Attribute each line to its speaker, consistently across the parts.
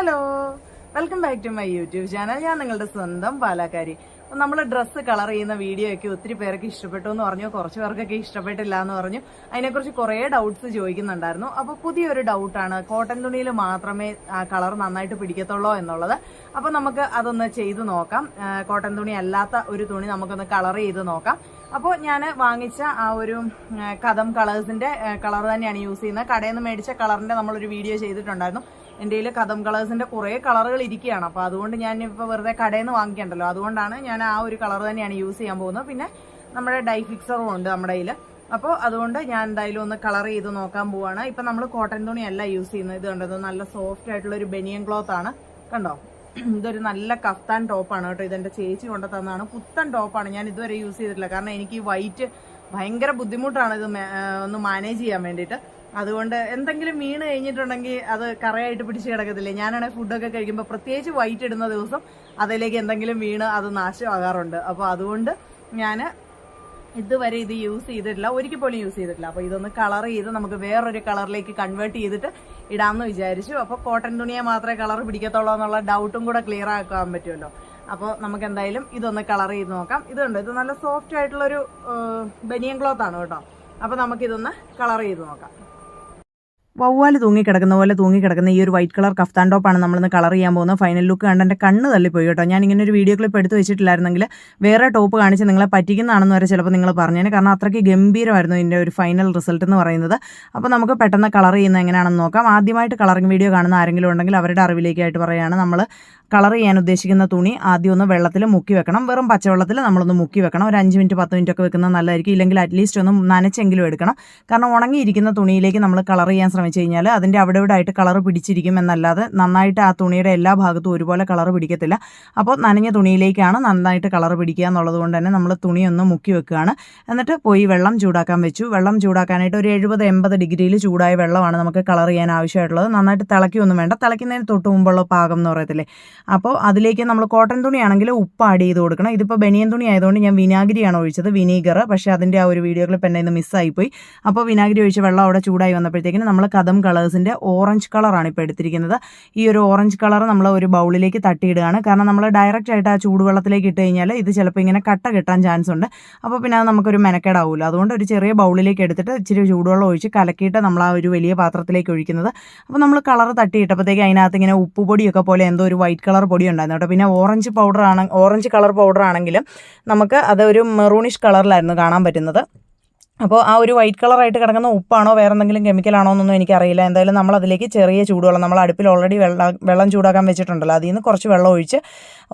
Speaker 1: Hello welcome back to my YouTube channel ഞാൻ നിങ്ങളുടെ സ്വന്തം പാലാക്കാരി. നമ്മൾ ഡ്രസ്സ് കളർ ചെയ്യുന്ന വീഡിയോ ഒക്കെ ഒത്തിരി പേർക്ക് ഇഷ്ടപ്പെട്ടു എന്ന് പറഞ്ഞു. കുറച്ച് പേർക്കൊക്കെ ഇഷ്ടപ്പെട്ടില്ല എന്ന് പറഞ്ഞു. അതിനെക്കുറിച്ച് കുറേ ഡൗട്ട്സ് ചോദിക്കുന്നുണ്ടായിരുന്നു. അപ്പോൾ പുതിയൊരു ഡൗട്ടാണ് കോട്ടൺ തുണിയിൽ മാത്രമേ കളർ നന്നായിട്ട് പിടിക്കത്തുള്ളൂ എന്നുള്ളത്. അപ്പോൾ നമുക്ക് അതൊന്ന് ചെയ്ത് നോക്കാം. കോട്ടൺ തുണി അല്ലാത്ത ഒരു തുണി നമുക്കൊന്ന് കളർ ചെയ്ത് നോക്കാം. അപ്പോൾ ഞാൻ വാങ്ങിച്ച ആ ഒരു കഥം കളേഴ്സിന്റെ കളർ തന്നെയാണ് യൂസ് ചെയ്യുന്നത്. കടയിൽ നിന്ന് മേടിച്ച കളറിന്റെ നമ്മളൊരു വീഡിയോ ചെയ്തിട്ടുണ്ടായിരുന്നു. എന്റെ കയ്യിൽ കഥം കളേഴ്സിന്റെ കുറേ കളറുകൾ ഇരിക്കുകയാണ്. അപ്പോൾ അതുകൊണ്ട് ഞാൻ ഇപ്പോൾ വെറുതെ കടയിൽ നിന്ന് വാങ്ങിക്കണ്ടല്ലോ. അതുകൊണ്ടാണ് ഞാൻ ആ ഒരു കളർ തന്നെയാണ് യൂസ് ചെയ്യാൻ പോകുന്നത്. പിന്നെ നമ്മുടെ ഡൈ ഫിക്സറും ഉണ്ട് നമ്മുടെ കയ്യിൽ അപ്പോൾ അതുകൊണ്ട് ഞാൻ എന്തായാലും ഒന്ന് കളർ ചെയ്ത് നോക്കാൻ പോവാണ്. ഇപ്പം നമ്മൾ കോട്ടൺ തുണിയല്ല യൂസ് ചെയ്യുന്നത്. ഇത് കണ്ടത് നല്ല സോഫ്റ്റ് ആയിട്ടുള്ള ഒരു ബനിയൻ ക്ലോത്ത് ആണ്. കണ്ടോ? ഇതൊരു നല്ല കഫ്താൻ ടോപ്പാണ് കേട്ടോ. ഇതെന്റെ ചേച്ചി കൊണ്ട് തന്നതാണ്. പുത്തൻ ടോപ്പാണ് ഞാൻ ഇതുവരെ യൂസ് ചെയ്തിട്ടില്ല. കാരണം എനിക്ക് വൈറ്റ് ഭയങ്കര ബുദ്ധിമുട്ടാണ് ഇത് ഒന്ന് മാനേജ് ചെയ്യാൻ വേണ്ടിയിട്ട്. അതുകൊണ്ട് എന്തെങ്കിലും വീണ് കഴിഞ്ഞിട്ടുണ്ടെങ്കിൽ അത് കറയായിട്ട് പിടിച്ച് കിടക്കത്തില്ലേ? ഞാനാണെങ്കിൽ ഫുഡൊക്കെ കഴിക്കുമ്പോൾ പ്രത്യേകിച്ച് വൈറ്റ് ഇടുന്ന ദിവസം അതിലേക്ക് എന്തെങ്കിലും വീണ് അത് നാശമാകാറുണ്ട്. അപ്പോൾ അതുകൊണ്ട് ഞാൻ ഇതുവരെ ഇത് യൂസ് ചെയ്തിട്ടില്ല. ഒരിക്കൽ പോലും യൂസ് ചെയ്തിട്ടില്ല. അപ്പോൾ ഇതൊന്ന് കളർ ചെയ്ത് നമുക്ക് വേറൊരു കളറിലേക്ക് കൺവേർട്ട് ചെയ്തിട്ട് ഇടാമെന്ന് വിചാരിച്ചു. അപ്പോൾ കോട്ടൺ തുണിയെ മാത്രമേ കളർ പിടിക്കത്തുള്ളൂ എന്നുള്ള ഡൗട്ടും കൂടെ ക്ലിയർ ആക്കാൻ പറ്റുമല്ലോ. അപ്പോൾ നമുക്ക് എന്തായാലും ഇതൊന്ന് കളർ ചെയ്ത് നോക്കാം. ഇതുണ്ട്. ഇത് നല്ല സോഫ്റ്റ് ആയിട്ടുള്ളൊരു ബനിയൻ ക്ലോത്ത് ആണ് കേട്ടോ. അപ്പോൾ നമുക്കിതൊന്ന് കളർ ചെയ്ത് നോക്കാം. വവ്വാൽ തൂങ്ങിക്കിടക്കുന്ന പോലെ തൂങ്ങിക്കിടക്കുന്ന ഈ ഒരു വൈറ്റ് കളർ കഫ്താൻ ടോപ്പാണ് നമ്മളിന്ന് കളർ ചെയ്യാൻ പോകുന്നത്. ഫൈനൽ ലുക്ക് കണ്ട് എന്റെ കണ്ണ് തള്ളിപ്പോയി കേട്ടോ ഞാൻ ഇങ്ങനെ ഒരു വീഡിയോ ക്ലിപ്പ് എടുത്ത് വെച്ചിട്ടില്ലായിരുന്നെങ്കിൽ വേറെ ടോപ്പ് കാണിച്ച് നിങ്ങളെ പറ്റിക്കുന്നതാണെന്ന് വരെ ചിലപ്പോൾ നിങ്ങൾ പറഞ്ഞേനെ കാരണം അത്രയ്ക്ക് ഗംഭീരമായിരുന്നു ഇതിന്റെ ഒരു ഫൈനൽ റിസൾട്ട് എന്ന് പറയുന്നത്. അപ്പോൾ നമുക്ക് പെട്ടെന്ന് കളർ ചെയ്യുന്നത് എങ്ങനെയാണെന്ന് നോക്കാം. ആദ്യമായിട്ട് കളറിംഗ് വീഡിയോ കാണുന്ന ആരെങ്കിലും ഉണ്ടെങ്കിൽ അവരുടെ അറിവിലേക്കായിട്ട് പറയുകയാണ്. നമ്മൾ കളർ ചെയ്യാൻ ഉദ്ദേശിക്കുന്ന തുണി ആദ്യം ഒന്ന് വെള്ളത്തിൽ മുക്കി വെക്കണം. വെറും പച്ചവെള്ളത്തിൽ നമ്മളൊന്ന് മുക്കി വെക്കണം. ഒരു അഞ്ച് മിനിറ്റ് പത്ത് മിനിറ്റ് ഒക്കെ വെക്കുന്നത് നല്ലതായിരിക്കും. ഇല്ലെങ്കിൽ അറ്റ്ലീസ്റ്റ് ഒന്ന് നനച്ചെങ്കിലും എടുക്കണം. കാരണം ഉണങ്ങിയിരിക്കുന്ന തുണിയിലേക്ക് നമ്മൾ കളർ ചെയ്യാൻ ശ്രമിച്ചു കഴിഞ്ഞാൽ അതിന്റെ അവിടെ ഇവിടെ ആയിട്ട് കളർ പിടിച്ചിരിക്കും എന്നല്ലാതെ നന്നായിട്ട് ആ തുണിയുടെ എല്ലാ ഭാഗത്തും ഒരുപോലെ കളർ പിടിക്കത്തില്ല. അപ്പോൾ നനഞ്ഞ തുണിയിലേക്കാണ് നന്നായിട്ട് കളർ പിടിക്കുക എന്നുള്ളത് കൊണ്ട് തന്നെ നമ്മൾ തുണി ഒന്ന് മുക്കി വെക്കുകയാണ്. എന്നിട്ട് പോയി വെള്ളം ചൂടാക്കാൻ വെച്ചു. വെള്ളം ചൂടാക്കാനായിട്ട് ഒരു എഴുപത് എൺപത് ഡിഗ്രിയിൽ ചൂടായ വെള്ളമാണ് നമുക്ക് കളർ ചെയ്യാൻ ആവശ്യമായിട്ടുള്ളത്. നന്നായിട്ട് തിളക്കിയൊന്നും വേണ്ട. തിളയ്ക്കുന്നതിന് തൊട്ട് മുമ്പുള്ള പാകം എന്ന് പറയത്തില്ലേ? അപ്പോൾ അതിലേക്ക് നമ്മൾ കോട്ടൺ തുണിയാണെങ്കിൽ ഉപ്പ് ആഡ് ചെയ്ത് കൊടുക്കണം. ഇതിപ്പോൾ ബനിയൻ തുണി ആയതുകൊണ്ട് ഞാൻ വിനാഗിരിയാണ് ഒഴിച്ചത് വിനീഗർ. പക്ഷേ അതിന്റെ ആ ഒരു വീഡിയോ ക്ലിപ്പ് എന്റെ ഇന്ന് മിസ്സായിപ്പോയി. അപ്പോൾ വിനാഗിരി ഒഴിച്ച് വെള്ളം അവിടെ ചൂടായി വന്നപ്പോഴത്തേക്കിന് നമ്മൾ കഥം കളേഴ്സിന്റെ ഓറഞ്ച് കളറാണ് ഇപ്പോൾ എടുത്തിരിക്കുന്നത്. ഈ ഒരു ഓറഞ്ച് കളർ നമ്മൾ ഒരു ബൗളിലേക്ക് തട്ടിയിടുകയാണ്. കാരണം നമ്മൾ ഡയറക്റ്റ് ആയിട്ട് ആ ചൂടുവെള്ളത്തിലേക്ക് ഇട്ട് കഴിഞ്ഞാൽ ഇത് ചിലപ്പോൾ ഇങ്ങനെ കട്ട കിട്ടാൻ ചാൻസ് ഉണ്ട്. അപ്പോൾ പിന്നെ അത് നമുക്കൊരു മെനക്കേടാവില്ല അതുകൊണ്ട് ഒരു ചെറിയ ബൗളിലേക്ക് എടുത്തിട്ട് ഇച്ചിരി ചൂടുവെള്ളം ഒഴിച്ച് കലക്കിയിട്ട് നമ്മൾ ആ ഒരു വലിയ പാത്രത്തിലേക്ക് ഒഴിക്കുന്നത്. അപ്പോൾ നമ്മൾ കളർ തട്ടിയിട്ടപ്പോഴത്തേക്ക് അതിനകത്ത് ഇങ്ങനെ ഉപ്പുപൊടിയൊക്കെ പോലെ എന്തോ ഒരു വൈറ്റ് കളർ പൊടി ഉണ്ടായിരുന്നു കേട്ടോ. പിന്നെ ഓറഞ്ച് പൗഡർ ആണ് ഓറഞ്ച് കളർ പൗഡർ ആണെങ്കിലും നമുക്ക് അതൊരു മെറൂണിഷ് കളറിലായിരുന്നു കാണാൻ പറ്റുന്നത്. അപ്പോൾ ആ ഒരു വൈറ്റ് കളറായിട്ട് കിടക്കുന്ന ഉപ്പാണോ വേറെ എന്തെങ്കിലും കെമിക്കലാണോ എന്നൊന്നും എനിക്കറിയില്ല. എന്തായാലും നമ്മൾ അതിലേക്ക് ചെറിയ ചൂടുവെള്ളം നമ്മൾ അടുപ്പിൽ ഓൾറെഡി വെള്ളം വെള്ളം ചൂടാക്കാൻ വെച്ചിട്ടുണ്ടല്ലോ. അതിൽ നിന്ന് കുറച്ച് വെള്ളം ഒഴിച്ച്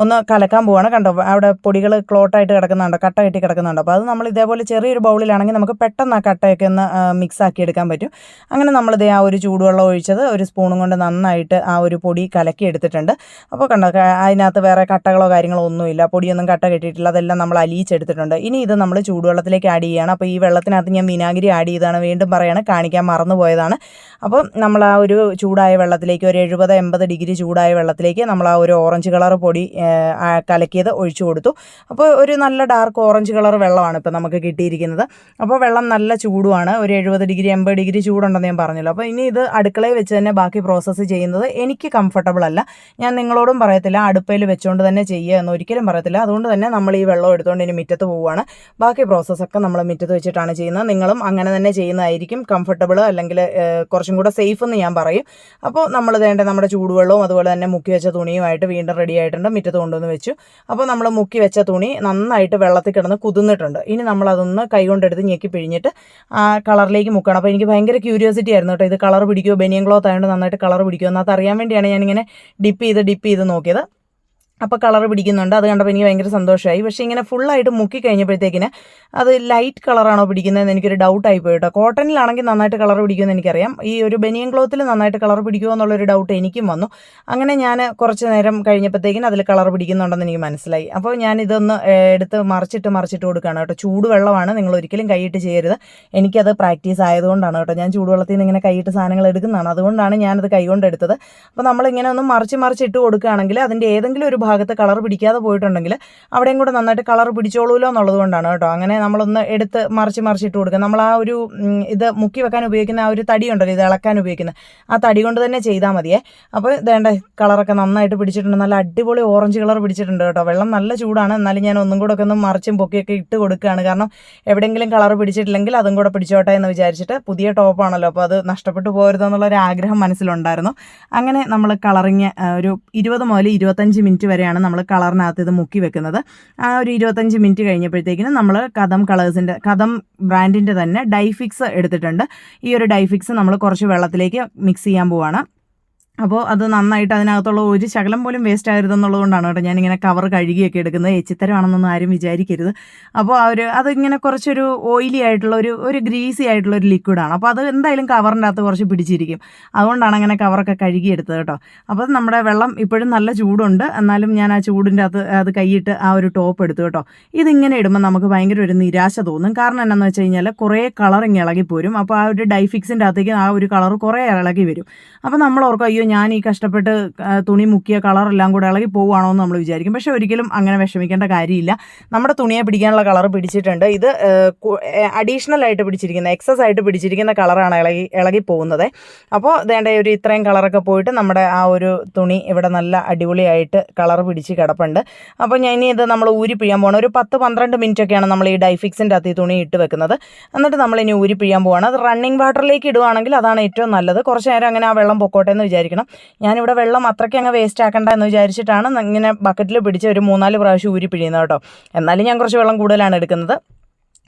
Speaker 1: ഒന്ന് കലക്കാൻ പോവാണ്. കണ്ടോ അവിടെ പൊടികൾ ക്ലോട്ടായിട്ട് കിടക്കുന്നുണ്ടോ കട്ട കെട്ടി കിടക്കുന്നുണ്ടോ. അപ്പോൾ അത് നമ്മൾ ഇതേപോലെ ചെറിയൊരു ബൗളിലാണെങ്കിൽ നമുക്ക് പെട്ടെന്ന് ആ കട്ടയൊക്കെ ഒന്ന് മിക്സ് ആക്കി എടുക്കാൻ പറ്റും. അങ്ങനെ നമ്മൾ ഇതേ ആ ഒരു ചൂടുവെള്ളം ഒഴിച്ചത് ഒരു സ്പൂണും കൊണ്ട് നന്നായിട്ട് ആ ഒരു പൊടി കലക്കി എടുത്തിട്ടുണ്ട്. അപ്പോൾ കണ്ടോ അതിനകത്ത് വേറെ കട്ടകളോ കാര്യങ്ങളോ ഒന്നുമില്ല. പൊടിയൊന്നും കട്ട കെട്ടിയിട്ടില്ല. അതെല്ലാം നമ്മൾ അലിയിച്ചെടുത്തിട്ടുണ്ട്. ഇനി ഇത് നമ്മൾ ചൂടുവെള്ളത്തിലേക്ക് ആഡ് ചെയ്യുകയാണ് അപ്പോൾ ഈ വെള്ളത്തിനകത്ത് ഞാൻ വിനാഗിരി ആഡ് ചെയ്താണ് വീണ്ടും പറയാണ് കാണിക്കാൻ മറന്നുപോയതാണ്. അപ്പോൾ നമ്മൾ ആ ഒരു ചൂടായ വെള്ളത്തിലേക്ക് ഒരു എഴുപത് എൺപത് ഡിഗ്രി ചൂടായ വെള്ളത്തിലേക്ക് നമ്മൾ ആ ഒരു ഓറഞ്ച് കളർ പൊടി കലക്കിയത് ഒഴിച്ചു കൊടുത്തു. അപ്പോൾ ഒരു നല്ല ഡാർക്ക് ഓറഞ്ച് കളർ വെള്ളമാണ് ഇപ്പോൾ നമുക്ക് കിട്ടിയിരിക്കുന്നത്. അപ്പോൾ വെള്ളം നല്ല ചൂടുമാണ് ഒരു എഴുപത് ഡിഗ്രി എൺപത് ഡിഗ്രി ചൂടുണ്ടെന്ന് ഞാൻ പറഞ്ഞല്ലോ. അപ്പോൾ ഇനി ഇത് അടുക്കളയിൽ വെച്ച് തന്നെ ബാക്കി പ്രോസസ്സ് ചെയ്യുന്നത് എനിക്ക് കംഫർട്ടബിൾ അല്ല. ഞാൻ നിങ്ങളോടും പറയത്തില്ല അടുപ്പയിൽ വെച്ചുകൊണ്ട് തന്നെ ചെയ്യുക എന്ന് ഒരിക്കലും പറയത്തില്ല. അതുകൊണ്ട് തന്നെ നമ്മൾ ഈ വെള്ളം എടുത്തുകൊണ്ട് ഇനി മുറ്റത്ത് പോവുകയാണ്. ബാക്കി പ്രോസസ്സൊക്കെ നമ്മൾ മുറ്റത്ത് വെച്ചിട്ടാണ് ചെയ്യുന്നത്. നിങ്ങളും അങ്ങനെ തന്നെ ചെയ്യുന്നതായിരിക്കും. കംഫർട്ടബിൾ അല്ലെങ്കിൽ കുറച്ചും കൂടെ സേഫ് എന്ന് ഞാൻ പറയും. അപ്പോൾ നമ്മൾ വേണ്ട നമ്മുടെ ചൂടുവെള്ളവും അതുപോലെ തന്നെ മുക്കി വെച്ച തുണിയുമായിട്ട് വീണ്ടും റെഡി ആയിട്ടുണ്ട്. മുറ്റത്ത് കൊണ്ടുവന്ന് വെച്ചു. അപ്പോൾ നമ്മൾ മുക്കി വെച്ച തുണി നന്നായിട്ട് വെള്ളത്തിൽ കിടന്ന് കുതിർന്നിട്ടുണ്ട്. ഇനി നമ്മൾ അതൊന്ന് കൈകൊണ്ടെടുത്ത് ഞെക്കി പിഴിഞ്ഞിട്ട് ആ കളറിലേക്ക് മുക്കണം. അപ്പോൾ എനിക്ക് ഭയങ്കര ക്യൂരിയോസിറ്റി ആയിരുന്നു കേട്ടോ. ഇത് കളർ പിടിക്കുമോ ബനിയൻ ക്ലോത്ത് ആയതുകൊണ്ട് നന്നായിട്ട് കളർ പിടിക്കുമോ എന്ന് അറിയാൻ വേണ്ടിയാണ് ഞാനിങ്ങനെ ഡിപ്പ് ചെയ്ത് ഡിപ്പ് ചെയ്ത് നോക്കിയത്. അപ്പോൾ കളർ പിടിക്കുന്നുണ്ട്. അത് കണ്ടപ്പോൾ എനിക്ക് ഭയങ്കര സന്തോഷമായി. പക്ഷേ ഇങ്ങനെ ഫുള്ളായിട്ട് മുക്കി കഴിഞ്ഞപ്പോഴത്തേക്കിന് അത് ലൈറ്റ് കളറാണോ പിടിക്കുന്നതെന്ന് എനിക്കൊരു ഡൗട്ടായി പോയി കേട്ടോ. കോട്ടണിലാണെങ്കിൽ നന്നായിട്ട് കളർ പിടിക്കുമെന്ന് എനിക്കറിയാം. ഈ ഒരു ബനിയൻ ക്ലോത്തിൽ നന്നായിട്ട് കളർ പിടിക്കുമോ എന്നുള്ളൊരു ഡൗട്ട് എനിക്കും വന്നു. അങ്ങനെ ഞാൻ കുറച്ച് നേരം കഴിഞ്ഞപ്പോഴത്തേക്കിന് അതിൽ കളർ പിടിക്കുന്നുണ്ടെന്ന് എനിക്ക് മനസ്സിലായി. അപ്പോൾ ഞാൻ ഇതൊന്ന് എടുത്ത് മറിച്ചിട്ട് മറിച്ചിട്ട് കൊടുക്കുകയാണ് കേട്ടോ. ചൂടുവെള്ളമാണ് നിങ്ങൾ ഒരിക്കലും കൈയിട്ട് ചെയ്യരുത്. എനിക്കത് പ്രാക്ടീസ് ആയതുകൊണ്ടാണ് കേട്ടോ. ഞാൻ ചൂടുവെള്ളത്തിൽ നിന്ന് ഇങ്ങനെ കൈയിട്ട് സാധനങ്ങൾ എടുക്കുന്നതാണ്. അതുകൊണ്ടാണ് ഞാനത് കൈകൊണ്ട് എടുത്തത് അപ്പോൾ നമ്മളിങ്ങനെ ഒന്ന് മറിച്ച് മറിച്ച് ഇട്ട് കൊടുക്കുകയാണെങ്കിൽ അതിന്റെ ഏതെങ്കിലും ഒരു ഭാഗത്ത് കളർ പിടിക്കാതെ പോയിട്ടുണ്ടെങ്കിൽ അവിടെയും കൂടെ നന്നായിട്ട് കളർ പിടിച്ചോളൂല്ലോ എന്നുള്ളത് കൊണ്ടാണ് കേട്ടോ. അങ്ങനെ നമ്മളൊന്ന് എടുത്ത് മറിച്ച് മറിച്ചിട്ട് കൊടുക്കുക. നമ്മൾ ആ ഒരു ഇത് മുക്കി വെക്കാൻ ഉപയോഗിക്കുന്ന ആ ഒരു തടി ഉണ്ടല്ലോ ഇത് ഇളക്കാൻ ഉപയോഗിക്കുന്ന ആ തടി കൊണ്ട് തന്നെ ചെയ്താൽ മതിയേ. അപ്പോൾ ഇതേണ്ട കളറൊക്കെ നന്നായിട്ട് പിടിച്ചിട്ടുണ്ട്. നല്ല അടിപൊളി ഓറഞ്ച് കളർ പിടിച്ചിട്ടുണ്ട് കേട്ടോ. വെള്ളം നല്ല ചൂടാണ്. എന്നാലും ഞാൻ ഒന്നും കൂടെ ഒക്കെ ഒന്ന് മറിച്ചും പൊക്കിയൊക്കെ ഇട്ട് കൊടുക്കുകയാണ്. കാരണം എവിടെയെങ്കിലും കളർ പിടിച്ചിട്ടില്ലെങ്കിൽ അതും കൂടെ പിടിച്ചോട്ടെ എന്ന് വിചാരിച്ചിട്ട് പുതിയ ടോപ്പാണല്ലോ അപ്പോൾ അത് നഷ്ടപ്പെട്ടു പോകരുതെന്നുള്ള ഒരു ആഗ്രഹം മനസ്സിലുണ്ടായിരുന്നു. അങ്ങനെ നമ്മൾ കളറിങ് ഒരു ഇരുപത് മുതൽ ഇരുപത്തഞ്ച് മിനിറ്റ് വരെയാണ് നമ്മൾ കളറിനകത്ത് ഇത് മുക്കി വെക്കുന്നത്. ആ ഒരു ഇരുപത്തഞ്ച് മിനിറ്റ് കഴിഞ്ഞപ്പോഴത്തേക്കിനും നമ്മൾ കഥം കളേഴ്സിന്റെ കഥം ബ്രാൻഡിന്റെ തന്നെ ഡൈഫിക്സ് എടുത്തിട്ടുണ്ട്. ഈ ഒരു ഡൈഫിക്സ് നമ്മൾ കുറച്ച് വെള്ളത്തിലേക്ക് മിക്സ് ചെയ്യാൻ പോവാണ്. അപ്പോൾ അത് നന്നായിട്ട് അതിനകത്തുള്ള ഒരു ശകലം പോലും വേസ്റ്റ് ആയിരുതെന്നുള്ളത് കൊണ്ടാണ് കേട്ടോ ഞാനിങ്ങനെ കവർ കഴുകിയൊക്കെ എടുക്കുന്നത്. എച്ചിത്തരമാണെന്നൊന്നും ആരും വിചാരിക്കരുത്. അപ്പോൾ അവർ അതിങ്ങനെ കുറച്ചൊരു ഓയിലി ആയിട്ടുള്ള ഒരു ഒരു ഗ്രീസി ആയിട്ടുള്ള ഒരു ലിക്വിഡാണ് അപ്പോൾ അത് എന്തായാലും കവറിന്റെ അകത്ത് കുറച്ച് പിടിച്ചിരിക്കും. അതുകൊണ്ടാണ് അങ്ങനെ കവറൊക്കെ കഴുകിയെടുത്തത് കേട്ടോ. അപ്പോൾ നമ്മുടെ വെള്ളം ഇപ്പോഴും നല്ല ചൂടുണ്ട്. എന്നാലും ഞാൻ ആ ചൂടിന്റെ അകത്ത് അത് കൈയിട്ട് ആ ഒരു ടോപ്പ് എടുത്തു കേട്ടോ. ഇതിങ്ങനെ ഇടുമ്പോൾ നമുക്ക് ഭയങ്കര ഒരു നിരാശ തോന്നും. കാരണം എന്നാന്ന് വെച്ച് കഴിഞ്ഞാൽ കുറേ കളർ ഇങ്ങനെ ഇളകിപ്പോരും. അപ്പോൾ ആ ഒരു ഡൈഫിക്സിന്റെ അകത്തേക്ക് ആ ഒരു കളർ കുറേ ഇളകി വരും. അപ്പോൾ നമ്മൾ ഓർക്കും അയ്യോ ഞാൻ ഈ കഷ്ടപ്പെട്ട് തുണി മുക്കിയ കളറെല്ലാം കൂടെ ഇളകി പോവുകയാണോ എന്ന് നമ്മൾ വിചാരിക്കും. പക്ഷേ ഒരിക്കലും അങ്ങനെ വിഷമിക്കേണ്ട കാര്യമില്ല. നമ്മുടെ തുണിയെ പിടിക്കാനുള്ള കളർ പിടിച്ചിട്ടുണ്ട്. ഇത് അഡീഷണൽ ആയിട്ട് പിടിച്ചിരിക്കുന്ന എക്സസ് ആയിട്ട് പിടിച്ചിരിക്കുന്ന കളറാണ് ഇളകി ഇളകി പോകുന്നത്. അപ്പോൾ വേണ്ട ഒരു ഇത്രയും കളറൊക്കെ പോയിട്ട് നമ്മുടെ ആ ഒരു തുണി ഇവിടെ നല്ല അടിപൊളിയായിട്ട് കളർ പിടിച്ച് കിടപ്പുണ്ട്. അപ്പോൾ ഞാൻ ഇനി ഇത് നമ്മൾ ഊരി പിഴിയാൻ പോകണം ഒരു പത്ത് പന്ത്രണ്ട് മിനിറ്റ് ഒക്കെയാണ് നമ്മൾ ഈ ഡൈഫിക്സിന്റെ അകത്ത് ഈ തുണി ഇട്ട് വെക്കുന്നത്. എന്നിട്ട് നമ്മൾ ഇനി ഊരി പിഴിയാൻ പോവാണ്. അത് റണ്ണിങ് വാട്ടറിലേക്ക് ഇടുവാണെങ്കിൽ അതാണ് ഏറ്റവും നല്ലത്. കുറച്ച് നേരം അങ്ങനെ ആ വെള്ളം പൊക്കോട്ടെ എന്ന് വിചാരിക്കണം. ഞാനിവിടെ വെള്ളം അത്രയ്ക്ക് അങ്ങ് വേസ്റ്റ് ആക്കണ്ട എന്ന് വിചാരിച്ചിട്ടാണ് ഇങ്ങനെ ബക്കറ്റിൽ പിടിച്ച് ഒരു മൂന്നാൽ പ്രാവശ്യം ഊരി പിഴിയുന്നത് കേട്ടോ. എന്നാലും ഞാൻ കുറച്ച് വെള്ളം കൂടുതലാണ് എടുക്കുന്നത്.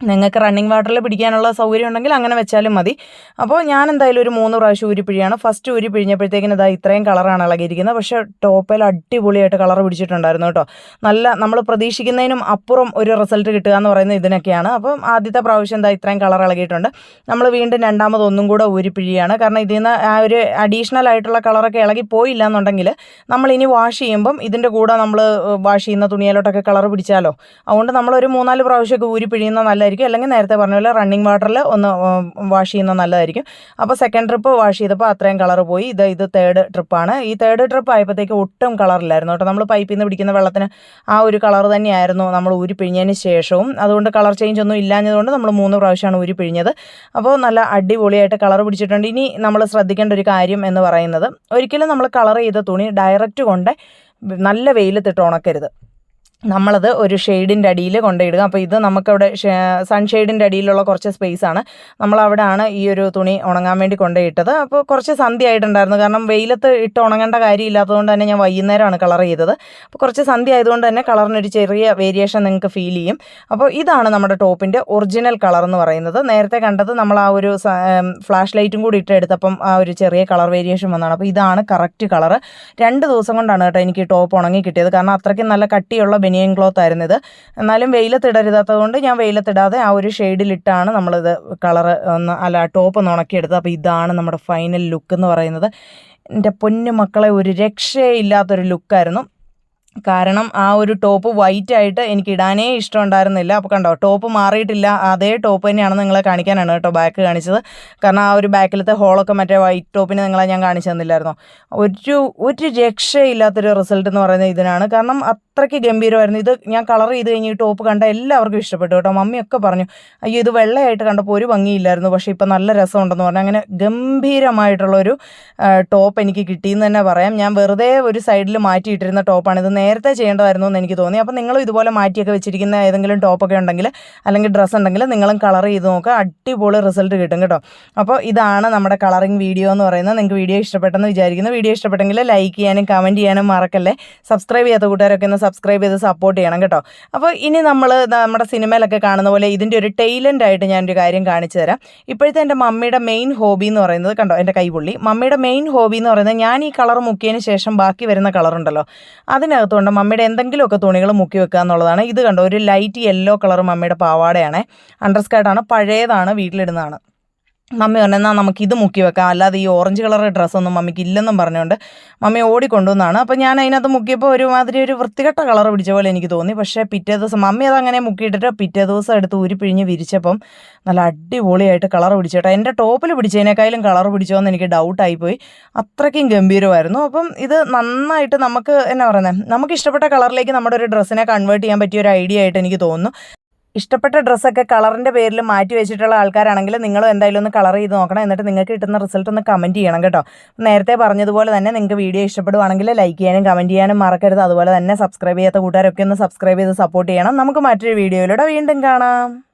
Speaker 1: നിങ്ങൾക്ക് റണ്ണിങ് വാട്ടറിൽ പിടിക്കാനുള്ള സൗകര്യം ഉണ്ടെങ്കിൽ അങ്ങനെ വെച്ചാലും മതി. അപ്പോൾ ഞാൻ എന്തായാലും ഒരു മൂന്ന് പ്രാവശ്യം ഊരി പിഴിയാണ്. ഫസ്റ്റ് ഊരി ഇതാ ഇത്രയും കളറാണ് ഇളകിയിരിക്കുന്നത്. പക്ഷേ ടോപ്പിൽ അടിപൊളിയായിട്ട് കളർ പിടിച്ചിട്ടുണ്ടായിരുന്നു കേട്ടോ. നല്ല നമ്മൾ പ്രതീക്ഷിക്കുന്നതിനും അപ്പുറം ഒരു റിസൾട്ട് കിട്ടുക എന്ന് പറയുന്നത് ഇതിനൊക്കെയാണ്. അപ്പം ആദ്യത്തെ പ്രാവശ്യം എന്താ ഇത്രയും കളർ ഇളകിയിട്ടുണ്ട്. നമ്മൾ വീണ്ടും രണ്ടാമത് ഒന്നും കൂടെ ഊരി പിഴിയാണ്. കാരണം ഇതിൽ നിന്ന് ആ ഒരു അഡീഷണൽ ആയിട്ടുള്ള കളറൊക്കെ ഇളകി പോയില്ല എന്നുണ്ടെങ്കിൽ നമ്മൾ ഇനി വാഷ് ചെയ്യുമ്പം ഇതിന്റെ കൂടെ നമ്മൾ വാഷ് ചെയ്യുന്ന തുണിയിലോട്ടൊക്കെ കളർ പിടിച്ചാലോ. അതുകൊണ്ട് നമ്മളൊരു മൂന്നാൽ പ്രാവശ്യമൊക്കെ ഊരി പിഴിയുന്ന നല്ലതായിരിക്കും. അല്ലെങ്കിൽ നേരത്തെ പറഞ്ഞ പോലെ റണ്ണിങ് വാട്ടറിൽ ഒന്ന് വാഷ് ചെയ്യുന്നത് നല്ലതായിരിക്കും. അപ്പോൾ സെക്കൻഡ് ട്രിപ്പ് വാഷ് ചെയ്തപ്പോൾ അത്രയും കളർ പോയി. ഇത് ഇത് തേർഡ് ട്രിപ്പാണ് ഈ തേർഡ് ട്രിപ്പ് ആയപ്പോഴത്തേക്ക് ഒട്ടും കളറില്ലായിരുന്നു കേട്ടോ. നമ്മൾ പൈപ്പിൽ നിന്ന് പിടിക്കുന്ന വെള്ളത്തിന് ആ ഒരു കളർ തന്നെയായിരുന്നു നമ്മൾ ഊരി പിഴിഞ്ഞതിന് ശേഷവും. അതുകൊണ്ട് കളർ ചേഞ്ച് ഒന്നും ഇല്ലാഞ്ഞതുകൊണ്ട് നമ്മൾ മൂന്ന് പ്രാവശ്യമാണ് ഊരി പിഴിഞ്ഞത്. അപ്പോൾ നല്ല അടിപൊളിയായിട്ട് കളർ പിടിച്ചിട്ടുണ്ട്. ഇനി നമ്മൾ ശ്രദ്ധിക്കേണ്ട ഒരു കാര്യം എന്ന് പറയുന്നത് ഒരിക്കലും നമ്മൾ കളർ ചെയ്ത തുണി ഡയറക്റ്റ് കൊണ്ട് നല്ല വെയിലത്തിട്ട് ഉണക്കരുത്. നമ്മളത് ഒരു ഷെയ്ഡിന്റെ അടിയിൽ കൊണ്ടിടുക അപ്പോൾ ഇത് നമുക്കവിടെ സൺഷെയ്ഡിന്റെ അടിയിലുള്ള കുറച്ച് സ്പേസ് ആണ്. നമ്മളവിടെയാണ് ഈ ഒരു തുണി ഉണങ്ങാൻ വേണ്ടി കൊണ്ടുപോയിട്ടത്. അപ്പോൾ കുറച്ച് സന്ധ്യ ആയിട്ടുണ്ടായിരുന്നു. കാരണം വെയിലത്ത് ഇട്ട് ഉണങ്ങേണ്ട കാര്യമില്ലാത്തതുകൊണ്ട് തന്നെ ഞാൻ വൈകുന്നേരമാണ് കളർ ചെയ്തത്. അപ്പോൾ കുറച്ച് സന്ധ്യ ആയതുകൊണ്ട് തന്നെ കളറിനൊരു ചെറിയ വേരിയേഷൻ നിങ്ങൾക്ക് ഫീൽ ചെയ്യും. അപ്പോൾ ഇതാണ് നമ്മുടെ ടോപ്പിന്റെ ഒറിജിനൽ കളർ എന്ന് പറയുന്നത്. നേരത്തെ കണ്ടത് നമ്മൾ ആ ഒരു ഫ്ലാഷ് ലൈറ്റും കൂടി ഇട്ടെടുത്തപ്പം ആ ഒരു ചെറിയ കളർ വേരിയേഷൻ വന്നതാണ്. അപ്പോൾ ഇതാണ് കറക്റ്റ് കളർ രണ്ട് ദിവസം കൊണ്ടാണ് കേട്ടോ എനിക്ക് ടോപ്പ് ഉണങ്ങി കിട്ടിയത്. കാരണം അത്രയ്ക്ക് നല്ല കട്ടിയുള്ള ബനിയൻ ക്ലോത്ത് ആയിരുന്നു ഇത്. എന്നാലും വെയിലത്തിടരുതാത്തത് കൊണ്ട് ഞാൻ വെയിലത്തിടാതെ ആ ഒരു ഷെയ്ഡിലിട്ടാണ് നമ്മളിത് കളർ ഒന്ന് അല്ല ടോപ്പ് ഒന്ന് ഉണക്കിയെടുത്തത്. അപ്പോൾ ഇതാണ് നമ്മുടെ ഫൈനൽ ലുക്ക് എന്ന് പറയുന്നത്. എന്റെ പൊന്നു മക്കളെ ഒരു രക്ഷയില്ലാത്തൊരു ലുക്കായിരുന്നു. കാരണം ആ ഒരു ടോപ്പ് വൈറ്റ് ആയിട്ട് എനിക്ക് ഇടാനേ ഇഷ്ടം ഉണ്ടായിരുന്നില്ല അപ്പോൾ കണ്ടോ ടോപ്പ് മാറിയിട്ടില്ല. അതേ ടോപ്പ് തന്നെയാണ് നിങ്ങളെ കാണിക്കാനാണ് കേട്ടോ ബാക്ക് കാണിച്ചത്. കാരണം ആ ഒരു ബാക്കിലത്തെ ഹോളൊക്കെ മറ്റേ വൈറ്റ് ടോപ്പിന് നിങ്ങളെ ഞാൻ കാണിച്ചു തന്നില്ലായിരുന്നോ? ഒരു ഒരു രക്ഷയില്ലാത്തൊരു റിസൾട്ട് എന്ന് പറയുന്നത് ഇതിനാണ്. കാരണം അത്രയ്ക്ക് ഗംഭീരമായിരുന്നു. ഇത് ഞാൻ കളർ ചെയ്ത് കഴിഞ്ഞ് ഈ ടോപ്പ് കണ്ട എല്ലാവർക്കും ഇഷ്ടപ്പെട്ടു കേട്ടോ. മമ്മിയൊക്കെ പറഞ്ഞു അയ്യോ ഇത് വെള്ളയായിട്ട് കണ്ടപ്പോൾ ഒരു ഭംഗിയില്ലായിരുന്നു പക്ഷേ ഇപ്പം നല്ല രസമുണ്ടെന്ന് പറഞ്ഞു. അങ്ങനെ ഗംഭീരമായിട്ടുള്ളൊരു ടോപ്പ് എനിക്ക് കിട്ടിയെന്ന് തന്നെ പറയാം. ഞാൻ വെറുതെ ഒരു സൈഡിൽ മാറ്റിയിട്ടിരുന്ന ടോപ്പാണ്. ഇത് നേരത്തെ ചെയ്യേണ്ടതായിരുന്നു എന്ന് എനിക്ക് തോന്നി. അപ്പം നിങ്ങളും ഇതുപോലെ മാറ്റിയൊക്കെ വെച്ചിരിക്കുന്ന ഏതെങ്കിലും ടോപ്പൊക്കെ ഉണ്ടെങ്കിൽ അല്ലെങ്കിൽ ഡ്രസ്സ് ഉണ്ടെങ്കിൽ നിങ്ങളും കളർ ചെയ്ത് നോക്കുക അടിപൊളി റിസൾട്ട് കിട്ടും കേട്ടോ. അപ്പോൾ ഇതാണ് നമ്മുടെ കളറിങ് വീഡിയോ എന്ന് പറയുന്നത്. നിങ്ങൾക്ക് വീഡിയോ ഇഷ്ടപ്പെട്ടെന്ന് വിചാരിക്കുന്നു. വീഡിയോ ഇഷ്ടപ്പെട്ടെങ്കിൽ ലൈക്ക് ചെയ്യാനും കമന്റ് ചെയ്യാനും മറക്കല്ലേ. സബ്സ്ക്രൈബ് ചെയ്യാത്ത കൂട്ടുകാരൊക്കെ ഒന്ന് സബ്സ്ക്രൈബ് ചെയ്ത് സപ്പോർട്ട് ചെയ്യണം കേട്ടോ. അപ്പോൾ ഇനി നമ്മൾ നമ്മുടെ സിനിമയിലൊക്കെ കാണുന്ന പോലെ ഇതിന്റെ ഒരു ടൈലന്റ് ആയിട്ട് ഞാനൊരു കാര്യം കാണിച്ചു തരാം. ഇപ്പോഴത്തെ എന്റെ മമ്മിയുടെ മെയിൻ ഹോബി എന്ന് പറയുന്നത് കണ്ടോ? എന്റെ കൈപുള്ളി. മമ്മിയുടെ മെയിൻ ഹോബി എന്ന് പറയുന്നത് ഞാൻ ഈ കളർ മുക്കിയതിന് ശേഷം ബാക്കി വരുന്ന കളർ ഉണ്ടല്ലോ. അതിനകത്തുകൊണ്ട് മമ്മിയുടെ എന്തെങ്കിലുമൊക്കെ തുണികൾ മുക്കി വെക്കുക എന്നുള്ളതാണ്. ഇത് കണ്ടോ? ഒരു ലൈറ്റ് യെല്ലോ കളർ മമ്മിയുടെ പാവാടയാണ്. അണ്ടർസ്കേർട്ടാണ് പഴയതാണ്. വീട്ടിലിടുന്നതാണ്. മമ്മി പറഞ്ഞു എന്നാൽ നമുക്ക് ഇത് മുക്കി വെക്കാം. അല്ലാതെ ഈ ഓറഞ്ച് കളർ ഡ്രസ്സൊന്നും മമ്മിക്ക് ഇല്ലെന്നും പറഞ്ഞുകൊണ്ട് മമ്മി ഓടിക്കൊണ്ടുവന്നാണ്. അപ്പോൾ ഞാൻ അതിനകത്ത് മുക്കിയപ്പോൾ ഒരുമാതിരി ഒരു വൃത്തികെട്ട കളർ പിടിച്ച പോലെ എനിക്ക് തോന്നി. പക്ഷേ പിറ്റേ ദിവസം മമ്മി അതങ്ങനെ മുക്കിയിട്ടിട്ട് പിറ്റേ ദിവസം എടുത്ത് ഉരുപിഴിഞ്ഞ് വിരിച്ചപ്പം നല്ല അടിപൊളിയായിട്ട് കളർ പിടിച്ചേട്ടോ. എന്റെ ടോപ്പിൽ പിടിച്ചതിനേക്കാളും കളർ പിടിച്ചോ എന്ന് എനിക്ക് ഡൗട്ടായിപ്പോയി അത്രയ്ക്കും ഗംഭീരമായിരുന്നു. അപ്പം ഇത് നന്നായിട്ട് നമുക്ക് എന്നാ പറയുന്നത് നമുക്ക് ഇഷ്ടപ്പെട്ട കളറിലേക്ക് നമ്മുടെ ഒരു ഡ്രസ്സിനെ കൺവേർട്ട് ചെയ്യാൻ പറ്റിയ ഒരു ഐഡിയ ആയിട്ട് എനിക്ക് തോന്നുന്നു. ഇഷ്ടപ്പെട്ട ഡ്രസ്സൊക്കെ കളറിന്റെ പേരിൽ മാറ്റി വെച്ചിട്ടുള്ള ആൾക്കാരാണെങ്കിൽ നിങ്ങളും എന്തായാലും ഒന്ന് കളർ ചെയ്ത് നോക്കണം. എന്നിട്ട് നിങ്ങൾക്ക് കിട്ടുന്ന റിസൾട്ട് ഒന്ന് കമന്റ് ചെയ്യണം കേട്ടോ. നേരത്തെ പറഞ്ഞതുപോലെ തന്നെ നിങ്ങൾക്ക് വീഡിയോ ഇഷ്ടപ്പെടുവാണെങ്കിൽ ലൈക്ക് ചെയ്യാനും കമന്റ് ചെയ്യാനും മറക്കരുത്. അതുപോലെ തന്നെ സബ്സ്ക്രൈബ് ചെയ്യാത്ത കൂട്ടുകാരൊക്കെ ഒന്ന് സബ്സ്ക്രൈബ് ചെയ്ത് സപ്പോർട്ട് ചെയ്യണം. നമുക്ക് മറ്റൊരു വീഡിയോയിലൂടെ വീണ്ടും കാണാം.